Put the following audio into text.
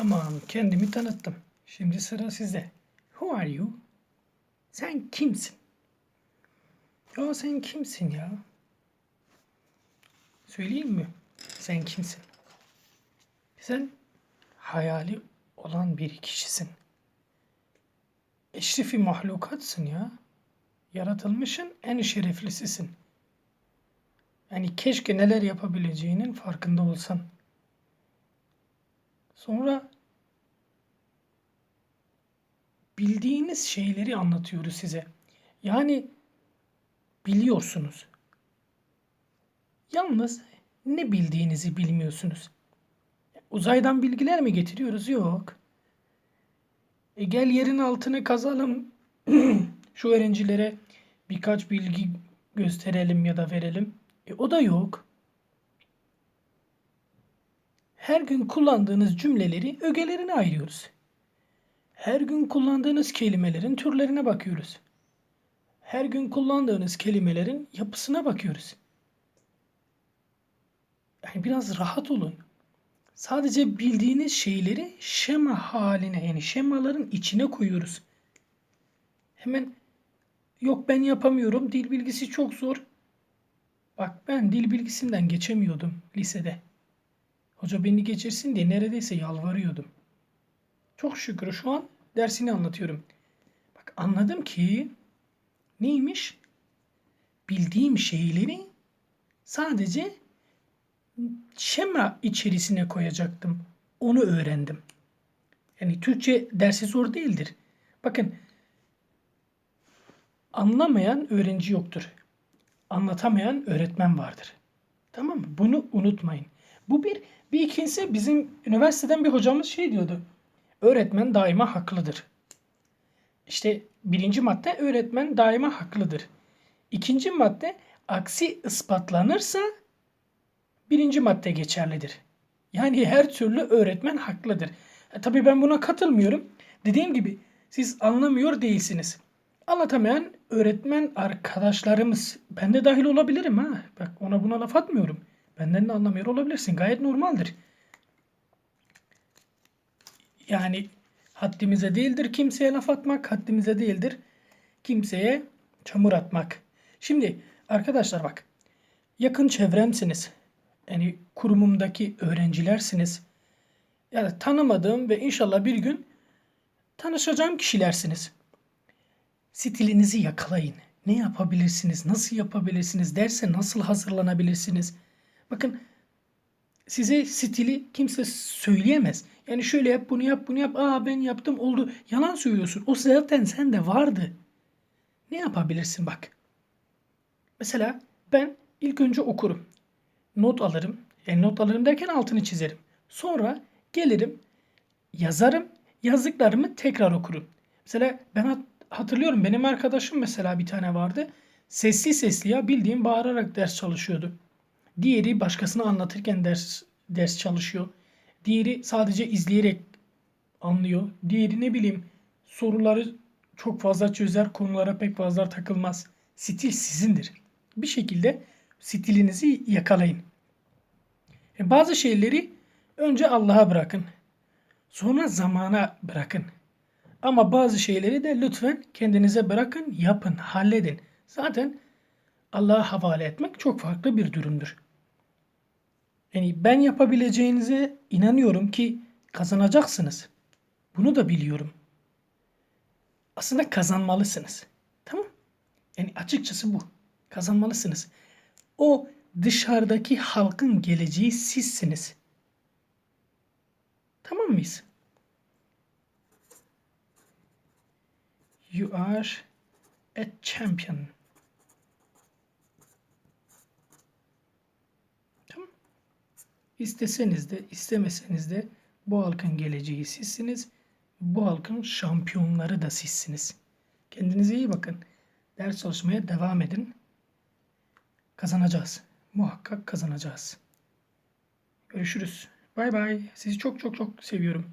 Tamam, kendimi tanıttım. Şimdi sıra sizde. Who are you? Sen kimsin? Ya sen kimsin ya? Söyleyeyim mi? Sen kimsin? Sen hayali olan bir kişisin. Eşrefi mahlukatsın ya. Yaratılmışın en şereflisisin. Yani keşke neler yapabileceğinin farkında olsan. Sonra bildiğiniz şeyleri anlatıyoruz size. Yani biliyorsunuz. Yalnız ne bildiğinizi bilmiyorsunuz. Uzaydan bilgiler mi getiriyoruz? Yok. E gel yerin altını kazalım. Şu öğrencilere birkaç bilgi gösterelim ya da verelim. E o da yok. Her gün kullandığınız cümleleri ögelerine ayırıyoruz. Her gün kullandığınız kelimelerin türlerine bakıyoruz. Her gün kullandığınız kelimelerin yapısına bakıyoruz. Yani biraz rahat olun. Sadece bildiğiniz şeyleri şema haline yani şemaların içine koyuyoruz. Hemen yok ben yapamıyorum dil bilgisi çok zor. Bak ben dil bilgisinden geçemiyordum lisede. Hoca beni geçirsin diye neredeyse yalvarıyordum. Çok şükür şu an dersini anlatıyorum. Bak anladım ki neymiş? Bildiğim şeyleri sadece şema içerisine koyacaktım. Onu öğrendim. Yani Türkçe dersi zor değildir. Bakın anlamayan öğrenci yoktur. Anlatamayan öğretmen vardır. Tamam mı? Bunu unutmayın. Bu bir. Bir ikincisi bizim üniversiteden bir hocamız şey diyordu. Öğretmen daima haklıdır. İşte birinci madde öğretmen daima haklıdır. İkinci madde aksi ispatlanırsa birinci madde geçerlidir. Yani her türlü öğretmen haklıdır. E, tabii ben buna katılmıyorum. Dediğim gibi siz anlamıyor değilsiniz. Anlatamayan öğretmen arkadaşlarımız, ben de dahil olabilirim ha. Bak ona buna laf atmıyorum. Benden de anlamıyor olabilirsin. Gayet normaldir. Yani haddimize değildir kimseye laf atmak, haddimize değildir kimseye çamur atmak. Şimdi arkadaşlar bak yakın çevremsiniz. Yani kurumumdaki öğrencilersiniz. Yani tanımadığım ve inşallah bir gün tanışacağım kişilersiniz. Stilinizi yakalayın. Ne yapabilirsiniz? Nasıl yapabilirsiniz? Derse nasıl hazırlanabilirsiniz? Bakın size stili kimse söyleyemez. Yani şöyle yap, bunu yap, bunu yap. Aa ben yaptım oldu. Yalan söylüyorsun. O zaten sende vardı. Ne yapabilirsin bak. Mesela ben ilk önce okurum. Not alırım. Yani not alırım derken altını çizerim. Sonra gelirim, yazarım. Yazdıklarımı tekrar okurum. Mesela ben hatırlıyorum benim arkadaşım mesela bir tane vardı. Sesli sesli ya bildiğim bağırarak ders çalışıyordu. Diğeri başkasına anlatırken ders ders çalışıyor. Diğeri sadece izleyerek anlıyor. Diğeri ne bileyim soruları çok fazla çözer, konulara pek fazla takılmaz. Stil sizindir. Bir şekilde stilinizi yakalayın. E bazı şeyleri önce Allah'a bırakın. Sonra zamana bırakın. Ama bazı şeyleri de lütfen kendinize bırakın, yapın, halledin. Zaten Allah'a havale etmek çok farklı bir durumdur. Yani ben yapabileceğinize inanıyorum ki kazanacaksınız. Bunu da biliyorum. Aslında kazanmalısınız. Tamam? Yani açıkçası bu. Kazanmalısınız. O dışarıdaki halkın geleceği sizsiniz. Tamam mıyız? You are a champion. Tamam. İsteseniz de istemeseniz de bu halkın geleceği sizsiniz. Bu halkın şampiyonları da sizsiniz. Kendinize iyi bakın. Ders çalışmaya devam edin. Kazanacağız. Muhakkak kazanacağız. Görüşürüz. Bay bay. Sizi çok çok çok seviyorum.